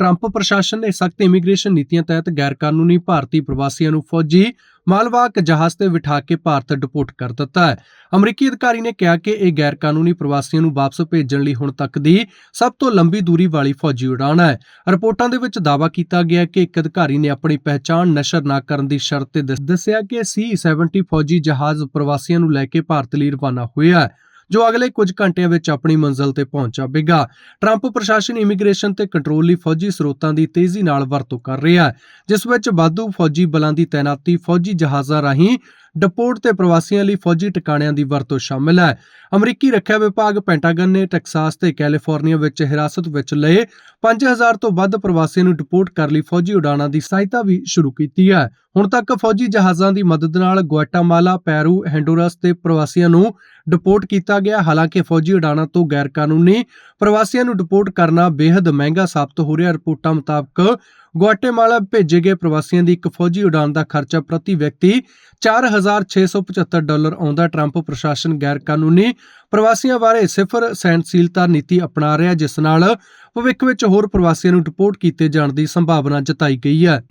Trump ਪ੍ਰਸ਼ਾਸਨ ਨੇ ਸਖਤ ਇਮੀਗ੍ਰੇਸ਼ਨ ਨੀਤੀਆਂ ਤਹਿਤ ਗੈਰਕਾਨੂੰਨੀ ਭਾਰਤੀ ਪ੍ਰਵਾਸੀਆਂ ਨੂੰ ਫੌਜੀ ਮਾਲਵਾਹਕ ਜਹਾਜ਼ ਤੇ ਬਿਠਾ ਕੇ ਭਾਰਤ ਡਿਪੋਰਟ ਕਰ ਦਿੱਤਾ ਹੈ। ਅਮਰੀਕੀ ਅਧਿਕਾਰੀ ਨੇ ਕਿਹਾ ਕਿ ਇਹ ਗੈਰਕਾਨੂੰਨੀ ਪ੍ਰਵਾਸੀਆਂ ਨੂੰ ਵਾਪਸ ਭੇਜਣ ਲਈ ਹੁਣ ਤੱਕ ਦੀ ਸਭ ਤੋਂ ਲੰਬੀ ਦੂਰੀ ਵਾਲੀ ਫੌਜੀ ਉਡਾਣ ਹੈ। ਰਿਪੋਰਟਾਂ ਦੇ ਵਿੱਚ ਦਾਅਵਾ ਕੀਤਾ ਗਿਆ ਕਿ ਇੱਕ ਅਧਿਕਾਰੀ ਨੇ ਆਪਣੀ ਪਹਿਚਾਣ ਨਸ਼ਰ ਨਾ ਕਰਨ ਦੀ ਸ਼ਰਤ ਤੇ ਦੱਸਿਆ ਕਿ ਸੀ-70 ਫੌਜੀ ਜਹਾਜ਼ ਪ੍ਰਵਾਸੀਆਂ ਨੂੰ ਲੈ ਕੇ ਭਾਰਤ ਲਈ ਰਵਾਨਾ ਹੋਇਆ ਹੈ। ਜੋ ਅਗਲੇ ਕੁਝ ਘੰਟਿਆਂ ਵਿੱਚ ਆਪਣੀ ਮੰਜ਼ਿਲ ਤੇ ਪਹੁੰਚ ਜਾਵੇਗਾ। ਟਰੰਪ ਪ੍ਰਸ਼ਾਸਨ ਇਮੀਗ੍ਰੇਸ਼ਨ ਤੇ ਕੰਟਰੋਲ ਲਈ ਫੌਜੀ ਸਰੋਤਾਂ ਦੀ ਤੇਜ਼ੀ ਨਾਲ ਵਰਤੋਂ ਕਰ ਰਿਹਾ ਹੈ, ਜਿਸ ਵਿੱਚ ਵਾਧੂ ਫੌਜੀ ਬਲਾਂ ਦੀ ਤਾਇਨਾਤੀ ਫੌਜੀ ਜਹਾਜ਼ਾਂ ਰਾਹੀਂ ਡਿਪੋਰਟ ਤੇ ਪ੍ਰਵਾਸੀਆਂ ਲਈ ਫੌਜੀ ਟਿਕਾਣਿਆਂ ਦੀ ਵਰਤੋਂ ਸ਼ਾਮਲ ਹੈ। ਅਮਰੀਕੀ ਰੱਖਿਆ ਵਿਭਾਗ ਪੈਂਟਾਗਨ ਨੇ ਟੈਕਸਾਸ ਤੇ ਕੈਲੀਫੋਰਨੀਆ ਵਿੱਚ ਹਿਰਾਸਤ ਵਿੱਚ ਲਏ 5000 ਤੋਂ ਵੱਧ ਪ੍ਰਵਾਸੀਆਂ ਨੂੰ ਡਿਪੋਰਟ ਕਰਨ ਲਈ ਫੌਜੀ ਉਡਾਣਾਂ ਦੀ ਸਹਾਇਤਾ ਵੀ ਸ਼ੁਰੂ ਕੀਤੀ ਹੈ। ਹੁਣ ਤੱਕ ਫੌਜੀ ਜਹਾਜ਼ਾਂ ਦੀ ਮਦਦ ਨਾਲ ਗੁਆਟਾਮਾਲਾ ਪੈਰੂ, ਹੈਂਡੋਰਸ ਤੇ ਪ੍ਰਵਾਸੀਆਂ ਨੂੰ ਡਿਪੋਰਟ ਕੀਤਾ ਗਿਆ। ਹਾਲਾਂਕਿ ਫੌਜੀ ਉਡਾਣਾਂ ਤੋਂ ਗੈਰ ਕਾਨੂੰਨੀ ਪ੍ਰਵਾਸੀਆਂ ਨੂੰ ਡਿਪੋਰਟ ਕਰਨਾ ਬੇहद ਮਹਿੰਗਾ ਸਾਬਤ ਹੋ ਰਿਹਾ। ਰਿਪੋਰਟਾਂ ਮੁਤਾਬਕ ਗੁਆਟੇਮਾਲਾ ਭੇਜੇ ਗਏ ਪ੍ਰਵਾਸੀਆਂ ਦੀ ਇੱਕ ਫੌਜੀ ਉਡਾਣ ਦਾ ਖਰਚਾ ਪ੍ਰਤੀ ਵਿਅਕਤੀ 4675 ਡਾਲਰ ਆਉਂਦਾ। ਟਰੰਪ ਪ੍ਰਸ਼ਾਸਨ ਗੈਰਕਾਨੂੰਨੀ ਪ੍ਰਵਾਸੀਆਂ ਬਾਰੇ ਸਿਫਰ ਸਹਿਣਸ਼ੀਲਤਾ ਨੀਤੀ ਅਪਣਾ ਰਿਹਾ, ਜਿਸ ਨਾਲ ਭਵਿੱਖ ਵਿੱਚ ਹੋਰ ਪ੍ਰਵਾਸੀਆਂ ਨੂੰ ਡਿਪੋਰਟ ਕੀਤੇ ਜਾਣ ਦੀ ਸੰਭਾਵਨਾ ਜਤਾਈ ਗਈ ਹੈ।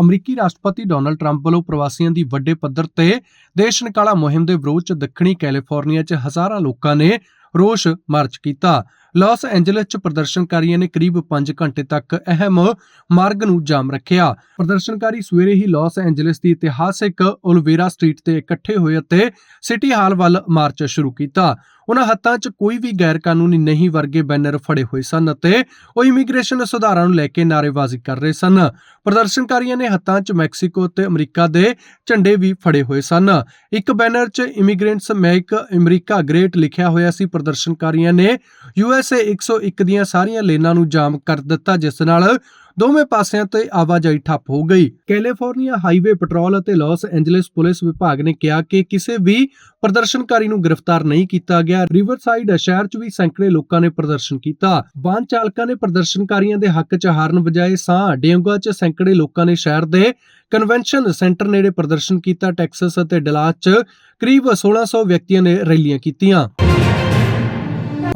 ਅਮਰੀਕੀ ਰਾਸ਼ਟਰਪਤੀ ਡੋਨਲਡ ਟਰੰਪ ਵੱਲੋਂ ਪ੍ਰਵਾਸੀਆਂ ਦੀ ਵੱਡੇ ਪੱਧਰ ਤੇ ਦੇਸ਼ ਨਿਕਾਲਾ ਮੁਹਿੰਮ ਦੇ ਵਿਰੋਧ 'ਚ ਦੱਖਣੀ ਕੈਲੀਫੋਰਨੀਆ 'ਚ ਹਜ਼ਾਰਾਂ ਲੋਕਾਂ ਨੇ ਰੋਸ ਮਾਰਚ ਕੀਤਾ। ਲਾਸ ਐਂਜਲਸ 'ਚ ਪ੍ਰਦਰਸ਼ਨਕਾਰੀਆਂ ਨੇ ਕਰੀਬ 5 ਘੰਟੇ ਤੱਕ ਅਹਿਮ ਮਾਰਗ ਨੂੰ ਜਾਮ ਰੱਖਿਆ। ਪ੍ਰਦਰਸ਼ਨਕਾਰੀ ਸਵੇਰੇ ਹੀ ਲਾਸ ਐਂਜਲਸ ਦੀ ਇਤਿਹਾਸਿਕ ਓਲਵੇਰਾ ਸਟਰੀਟ ਤੇ ਇਕੱਠੇ ਹੋਏ ਅਤੇ ਸਿਟੀ ਹਾਲ ਵੱਲ ਮਾਰਚ ਸ਼ੁਰੂ ਕੀਤਾ। ਉਹਨਾਂ ਹੱਥਾਂ 'ਚ ਕੋਈ ਵੀ ਗੈਰ ਕਾਨੂੰਨੀ ਨਹੀਂ ਵਰਗੇ ਬੈਨਰ ਫੜੇ ਹੋਏ ਸਨ ਅਤੇ ਉਹ ਇਮੀਗ੍ਰੇਸ਼ਨ ਸੁਧਾਰਾਂ ਨੂੰ ਲੈ ਕੇ ਨਾਅਰੇਬਾਜ਼ੀ ਕਰ ਰਹੇ ਸਨ। ਪ੍ਰਦਰਸ਼ਨਕਾਰੀਆਂ ਨੇ ਹੱਥਾਂ 'ਚ ਮੈਕਸੀਕੋ ਤੇ ਅਮਰੀਕਾ ਦੇ ਝੰਡੇ ਵੀ ਫੜੇ ਹੋਏ ਸਨ। ਇੱਕ ਬੈਨਰ 'ਚ ਇਮੀਗ੍ਰੈਂਟਸ ਮੈਕ ਅਮਰੀਕਾ ਗ੍ਰੇਟ ਲਿਖਿਆ ਹੋਇਆ ਸੀ। ਪ੍ਰਦਰਸ਼ਨਕਾਰੀਆਂ ਨੇ ਯੂਐਸਏ 101 ਦੀਆਂ ਸਾਰੀਆਂ ਲੇਨਾਂ ਨੂੰ ਜਾਮ ਕਰ ਦਿੱਤਾ, ਜਿਸ ਨਾਲ ਦੋਵੇਂ ਪਾਸਿਆਂ ਤੇ ਆਵਾਜਾਈ ਠੱਪ ਹੋ ਗਈ। ਕੈਲੀਫੋਰਨੀਆ ਹਾਈਵੇ ਪੈਟਰੋਲ ਅਤੇ ਲਾਸ ਐਂਜਲਸ ਪੁਲਿਸ ਵਿਭਾਗ ਨੇ ਕਿਹਾ ਕਿ ਕਿਸੇ ਵੀ ਪ੍ਰਦਰਸ਼ਨਕਾਰੀ ਨੂੰ ਗ੍ਰਿਫਤਾਰ ਨਹੀਂ ਕੀਤਾ ਗਿਆ। ਰਿਵਰਸਾਈਡ ਸ਼ਹਿਰ 'ਚ ਵੀ ਸੈਂਕੜੇ ਲੋਕਾਂ ਨੇ ਪ੍ਰਦਰਸ਼ਨ ਕੀਤਾ। ਵਾਹਨ ਚਾਲਕਾਂ ਨੇ ਪ੍ਰਦਰਸ਼ਨਕਾਰੀਆਂ ਦੇ ਹੱਕ 'ਚ ਹਾਰਨ ਵਜਾਏ ਸਾਹ। ਡੇਂਗਾ 'ਚ ਸੈਂਕੜੇ ਲੋਕਾਂ ਨੇ ਸ਼ਹਿਰ ਦੇ ਕਨਵੈਨਸ਼ਨ ਸੈਂਟਰ ਨੇੜੇ ਪ੍ਰਦਰਸ਼ਨ ਕੀਤਾ। ਟੈਕਸਸ ਅਤੇ ਡਲਾਸ 'ਚ ਕਰੀਬ 1600 ਵਿਅਕਤੀਆਂ ਨੇ ਰੈਲੀਆਂ ਕੀਤੀਆਂ।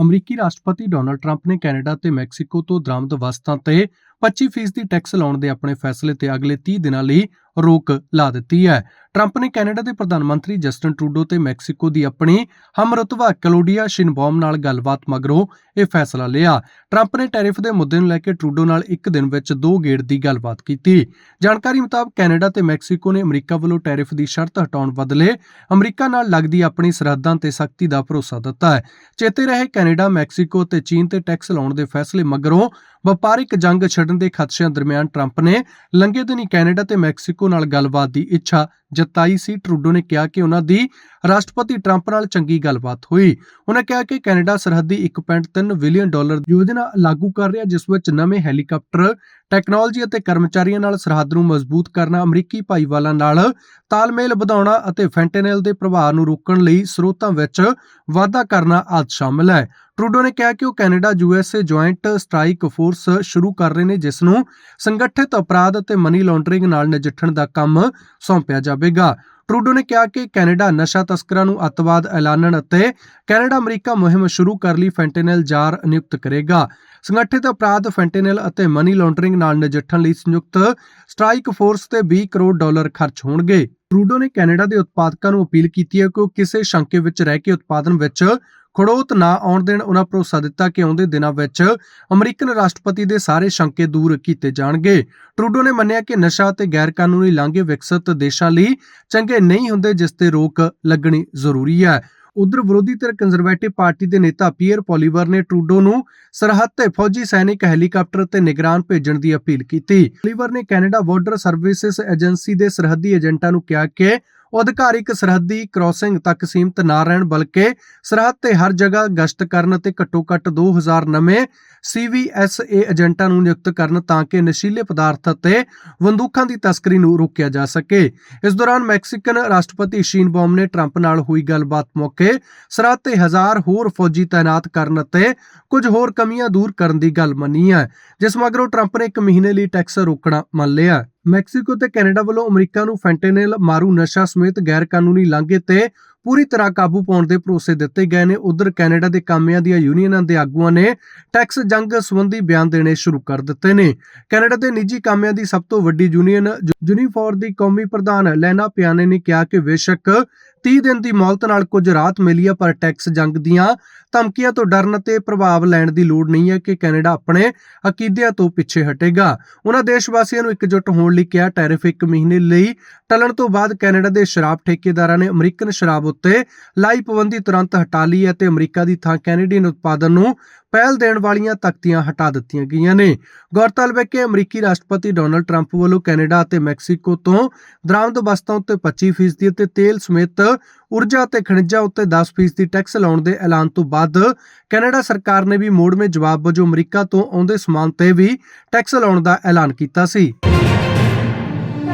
ਅਮਰੀਕੀ ਰਾਸ਼ਟਰਪਤੀ ਡੋਨਲਡ ਟਰੰਪ ਨੇ ਕੈਨੇਡਾ ਤੇ ਮੈਕਸੀਕੋ ਤੋਂ ਦਰਾਮਦ ਵਸਤਾਂ ਤੇ 25% ਦੀ ਟੈਕਸ ਲਾਉਣ ਦੇ ਆਪਣੇ ਫੈਸਲੇ ਤੇ ਅਗਲੇ 30 ਦਿਨਾਂ ਲਈ ਰੋਕ ਲਾ ਦਿੱਤੀ ਹੈ। ਟਰੰਪ ਨੇ ਕੈਨੇਡਾ ਦੇ ਪ੍ਰਧਾਨ ਮੰਤਰੀ ਜਸਟਨ ਟਰੂਡੋ ਤੇ ਮੈਕਸੀਕੋ ਦੀ ਆਪਣੀ ਹਮਰਤਬਾ ਕਲੋਡੀਆ ਸ਼ਿਨਬੌਮ ਨਾਲ ਗੱਲਬਾਤ ਮਗਰੋਂ ਇਹ ਫੈਸਲਾ ਲਿਆ। ਟਰੰਪ ਨੇ ਟੈਰਿਫ ਦੇ ਮੁੱਦੇ ਨੂੰ ਲੈ ਕੇ ਟਰੂਡੋ ਨਾਲ ਇੱਕ ਦਿਨ ਵਿੱਚ ਦੋ ਗੇੜ ਦੀ ਗੱਲਬਾਤ ਕੀਤੀ। ਜਾਣਕਾਰੀ ਮੁਤਾਬਕ ਕੈਨੇਡਾ ਤੇ ਮੈਕਸੀਕੋ ਨੇ ਅਮਰੀਕਾ ਵੱਲੋਂ ਟੈਰਿਫ ਦੀ ਸ਼ਰਤ ਹਟਾਉਣ ਬਦਲੇ ਅਮਰੀਕਾ ਨਾਲ ਲੱਗਦੀ ਆਪਣੀ ਸਰਹੱਦਾਂ ਤੇ ਸਖਤੀ ਦਾ ਭਰੋਸਾ ਦਿੱਤਾ ਹੈ। ਚੇਤੇ ਰਹੇ ਕੈਨੇਡਾ, ਮੈਕਸੀਕੋ ਤੇ ਚੀਨ ਤੇ ਟੈਕਸ ਲਾਉਣ ਦੇ ਫੈਸਲੇ ਮਗਰੋਂ ਵਪਾਰਿਕ ਜੰਗ ਛੱਡਣ ਦੇ ਖਦਸ਼ਿਆਂ ਦਰਮਿਆਨ ਟਰੰਪ ਨੇ ਲੰਘੇ ਦਿਨੀ ਕੈਨੇਡਾ ਤੇ ਮੈਕਸੀਕੋ ਨਾਲ ਗੱਲਬਾਤ ਦੀ ਇੱਛਾ ਜਤਾਈ ਸੀ, ਟਰੂਡੋ ਨੇ ਕਿਹਾ ਕਿ ਉਹਨਾਂ ਦੀ ਰਾਸ਼ਟਰਪਤੀ ਟਰੰਪ ਨਾਲ ਚੰਗੀ ਗੱਲਬਾਤ ਹੋਈ। ਉਹਨਾਂ ਕਿਹਾ ਕਿ ਕੈਨੇਡਾ ਸਰਹੱਦੀ 1.3 ਬਿਲੀਅਨ ਡਾਲਰ ਦੀ ਯੋਜਨਾ ਲਾਗੂ ਕਰ ਰਿਹਾ, ਜਿਸ ਵਿੱਚ ਨਵੇਂ ਹੈਲੀਕਾਪਟਰ, ਟੈਕਨੋਲੋਜੀ ਅਤੇ ਕਰਮਚਾਰੀਆਂ ਨਾਲ ਸਰਹੱਦ ਨੂੰ ਮਜ਼ਬੂਤ ਕਰਨਾ, ਅਮਰੀਕੀ ਭਾਈਵਾਲਾਂ ਨਾਲ ਤਾਲਮੇਲ ਵਧਾਉਣਾ ਅਤੇ ਫੈਂਟੈਨਲ ਦੇ ਪ੍ਰਭਾਵ ਨੂੰ ਰੋਕਣ ਲਈ ਸਰੋਤਾਂ ਵਿੱਚ ਵਾਧਾ ਕਰਨਾ ਆਦਿ ਸ਼ਾਮਲ ਹੈ। ਟਰੂਡੋ ਨੇ ਕਿਹਾ ਕਿ ਉਹ Canada USA joint strike force ਸ਼ੁਰੂ ਕਰ ਰਹੇ ਨੇ, ਜਿਸ ਨੂੰ ਸੰਗਠਿਤ ਅਪਰਾਧ ਅਤੇ ਮਨੀ ਲਾਂਡਰਿੰਗ ਨਾਲ ਨਜਿੱਠਣ ਦਾ ਕੰਮ ਸੌਂਪਿਆ ਜਾਵੇਗਾ। ਟਰੂਡੋ ਨੇ ਕਿਹਾ ਕਿ ਕੈਨੇਡਾ ਨਸ਼ਾ ਤਸਕਰਾਂ ਨੂੰ ਅੱਤਵਾਦ ਐਲਾਨਣ ਅਤੇ ਕੈਨੇਡਾ, ਅਮਰੀਕਾ ਮੁਹਿੰਮ ਸ਼ੁਰੂ ਕਰਨ ਲਈ ਫੈਂਟੈਨਲ ਜਾਰ ਨਿਯੁਕਤ ਕਰੇਗਾ। ਸੰਗਠਿਤ ਅਪਰਾਧ, ਫੈਂਟੈਨਲ ਅਤੇ ਮਨੀ ਲਾਂਡਰਿੰਗ ਨਾਲ ਨਜਿੱਠਣ ਲਈ ਸੰਯੁਕਤ ਸਟ੍ਰਾਈਕ ਫੋਰਸ ਤੇ 20 ਕਰੋੜ ਡਾਲਰ ਖਰਚ ਹੋਣਗੇ। ਟਰੂਡੋ ਨੇ ਕੈਨੇਡਾ ਦੇ ਉਤਪਾਦਕਾਂ ਨੂੰ ਅਪੀਲ ਕੀਤੀ ਹੈ ਕਿ ਉਹ ਕਿਸੇ ਸ਼ੰਕੇ ਵਿੱਚ ਰਹਿ ਕੇ ਉਤਪਾਦਨ ਵਿੱਚ ਖੜੋਤ ਨਾ ਆਉਣ ਦੇਣ ਉਹਨਾਂ ਭਰੋਸਾ ਦਿੱਤਾ ਕਿ ਆਉਂਦੇ ਦਿਨਾਂ ਵਿੱਚ ਅਮਰੀਕਨ ਰਾਸ਼ਟਰਪਤੀ ਦੇ ਸਾਰੇ ਸ਼ੰਕੇ ਦੂਰ ਕੀਤੇ ਜਾਣਗੇ। ਟਰੂਡੋ ਨੇ ਮੰਨਿਆ ਕਿ ਨਸ਼ਾ ਤੇ ਗੈਰ ਕਾਨੂੰਨੀ ਲਾਂਘੇ ਵਿਕਸਿਤ ਦੇਸ਼ਾਂ ਲਈ ਚੰਗੇ ਨਹੀਂ ਹੁੰਦੇ, ਜਿਸ ਤੇ ਰੋਕ ਲੱਗਣੀ ਜ਼ਰੂਰੀ ਹੈ। ਉਧਰ ਵਿਰੋਧੀ ਧਿਰ ਕੰਜ਼ਰਵੇਟਿਵ ਪਾਰਟੀ ਦੇ ਨੇਤਾ ਪੀਅਰ ਪੋਲੀਵਰ ਨੇ ਟਰੂਡੋ ਨੂੰ ਸਰਹੱਦ ਤੇ ਫੌਜੀ ਸੈਨਿਕ ਹੈਲੀਕਾਪਟਰ ਤੇ ਨਿਗਰਾਨ ਭੇਜਣ ਦੀ ਅਪੀਲ ਕੀਤੀ। ਪੋਲੀਵਰ ਨੇ ਕੈਨੇਡਾ ਬਾਰਡਰ ਸਰਵਿਸਿਜ਼ ਏਜੰਸੀ ਦੇ ਸਰਹੱਦੀ ਏਜੰਟਾਂ ਨੂੰ ਕਿਹਾ ਕਿ ਉਹ ਅਧਿਕਾਰਿਕ ਸਰਹੱਦੀ ਕ੍ਰਾਸਿੰਗ ਤੱਕ ਸੀਮਤ ਨਾ ਰਹਿਣ ਬਲਕਿ ਸਰਹੱਦ ਤੇ ਹਰ ਜਗ੍ਹਾ ਗਸ਼ਤ ਕਰਨ ਅਤੇ ਘੱਟੋ-ਘੱਟ 2000 ਨਵੇਂ ਸੀਵੀਐਸਏ ਏਜੰਟਾਂ ਨੂੰ ਨਿਯੁਕਤ ਕਰਨ ਤਾਂ ਕਿ ਨਸ਼ੀਲੇ ਪਦਾਰਥ ਅਤੇ ਬੰਦੂਕਾਂ ਦੀ ਤਸਕਰੀ ਨੂੰ ਰੋਕਿਆ ਜਾ ਸਕੇ। ਇਸ ਦੌਰਾਨ ਮੈਕਸੀਕਨ ਰਾਸ਼ਟਰਪਤੀ ਸ਼ੀਨਬੌਮ ਨੇ ਟਰੰਪ ਨਾਲ ਹੋਈ ਗੱਲਬਾਤ ਮੌਕੇ ਸਰਹੱਦ ਤੇ ਹਜ਼ਾਰ ਹੋਰ ਫੌਜੀ ਤਾਇਨਾਤ ਕਰਨ ਅਤੇ ਕੁਝ ਹੋਰ ਕਮੀਆਂ ਦੂਰ ਕਰਨ ਦੀ ਗੱਲ ਮੰਨੀ ਹੈ। ਜਿਸ ਮਗਰੋਂ ਟਰੰਪ ਨੇ ਇੱਕ ਮਹੀਨੇ ਲਈ ਟੈਕਸ ਰੋਕਣਾ ਮੰਨ ਲਿਆ। ਮੈਕਸੀਕੋ ਤੇ ਕੈਨੇਡਾ ਵੱਲੋਂ ਅਮਰੀਕਾ ਨੂੰ ਫੈਂਟੈਨਲ ਮਾਰੂ ਨਸ਼ਾ ਸਮੇਤ ਗੈਰ ਕਾਨੂੰਨੀ ਲਾਂਘੇ ਤੇ ਪੂਰੀ ਤਰ੍ਹਾਂ ਕਾਬੂ ਪਾਉਣ ਦੇ ਭਰੋਸੇ ਦਿੱਤੇ ਗਏ ਨੇ। ਉਧਰ ਕੈਨੇਡਾ ਦੇ ਕਾਮਿਆਂ ਦੀਆਂ ਯੂਨੀਅਨਾਂ ਦੇ ਆਗੂਆਂ ਨੇ ਟੈਕਸ ਜੰਗ ਸੰਬੰਧੀ ਬਿਆਨ ਦੇਣੇ ਸ਼ੁਰੂ ਕਰ ਦਿੱਤੇ ਨੇ। ਕੈਨੇਡਾ ਦੇ ਨਿੱਜੀ ਕਾਮਿਆਂ ਦੀ ਸਭ ਤੋਂ ਵੱਡੀ ਯੂਨੀਅਨ ਯੂਨੀਫੋਰ ਦੀ ਕੌਮੀ ਪ੍ਰਧਾਨ ਲੈਨਾ ਪਿਆਨੇ ਨੇ ਕਿਹਾ ਕਿ ਬੇਸ਼ੱਕ 30 ਦਿਨ ਦੀ ਮੌਲਤ ਨਾਲ ਕੁਝ ਰਾਹਤ ਮਿਲੀ ਹੈ ਪਰ ਟੈਕਸ ਜੰਗ ਦੀਆਂ ਧਮਕੀਆਂ ਤੋਂ ਡਰਨ ਤੇ ਪ੍ਰਭਾਵ ਲੈਣ ਦੀ ਲੋੜ ਨਹੀਂ ਹੈ ਕਿ ਕੈਨੇਡਾ ਆਪਣੇ ਅਕੀਦਿਆਂ ਤੋਂ ਪਿੱਛੇ ਹਟੇਗਾ। ਉਹਨਾਂ ਦੇਸ਼ ਵਾਸੀਆਂ ਨੂੰ ਇਕਜੁੱਟ ਹੋਣ ਲਈ ਕਿਹਾ, ਟੈਰਿਫ ਇੱਕ ਮਹੀਨੇ ਲਈ ਟਲਣ ਤੋਂ ਬਾਅਦ ਕੈਨੇਡਾ ਦੇ ਸ਼ਰਾਬ ਠੇਕੇਦਾਰਾਂ ਨੇ ਅਮਰੀਕਨ ਸ਼ਰਾਬ ਉੱਤੇ ਲਾਈ ਪਾਬੰਦੀ ਤੁਰੰਤ ਹਟਾ ਲਈ ਹੈ ਤੇ ਅਮਰੀਕਾ ਦੀ ਥਾਂ ਕੈਨੇਡੀਅਨ ਉਤਪਾਦਨ ਨੂੰ ਪਹਿਲ ਦੇਣ ਵਾਲੀਆਂ ਤਖਤੀਆਂ ਹਟਾ ਦਿੱਤੀਆਂ ਗਈਆਂ ਨੇ। ਗੌਰਤਲਬ ਹੈ ਕਿ ਅਮਰੀਕੀ ਰਾਸ਼ਟਰਪਤੀ ਡੋਨਲਡ ਟਰੰਪ ਵੱਲੋਂ ਕੈਨੇਡਾ ਅਤੇ ਮੈਕਸੀਕੋ ਤੋਂ ਦਰਾਮਦ ਵਸਤਾਂ ਉੱਤੇ 25% ਅਤੇ ਤੇਲ ਸਮੇਤ ਊਰਜਾ ਅਤੇ ਖਣਿਜਾਂ ਉੱਤੇ 10% ਟੈਕਸ ਲਾਉਣ ਦੇ ਐਲਾਨ ਤੋਂ ਬਾਅਦ ਕੈਨੇਡਾ ਸਰਕਾਰ ਨੇ ਵੀ ਮੋੜਵੇਂ ਜਵਾਬ ਵਜੋਂ ਅਮਰੀਕਾ ਤੋਂ ਆਉਂਦੇ ਸਮਾਨ ਤੇ ਵੀ ਟੈਕਸ ਲਾਉਣ ਦਾ ਐਲਾਨ ਕੀਤਾ ਸੀ।